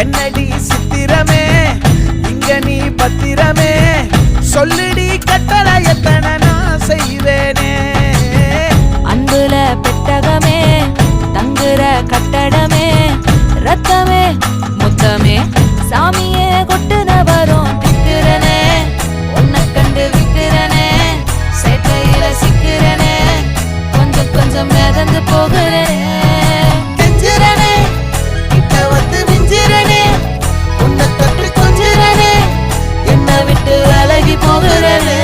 என்னடி சித்திரமே? இங்க நீ பத்திரமே? சொல்லுடி கட்டளை எத்தனை நான் செய்வேனே. அன்புல பெட்டகமே தங்குற கட்டடமே ரத்தமே முத்தமே சாமியே கொட்டுன வரும் திக்கிறனே உன்னை விக்கிறனே சேட்டையில சிக்கிறனே. கொஞ்சம் கொஞ்சம் மிதந்து போகிறேன். people that live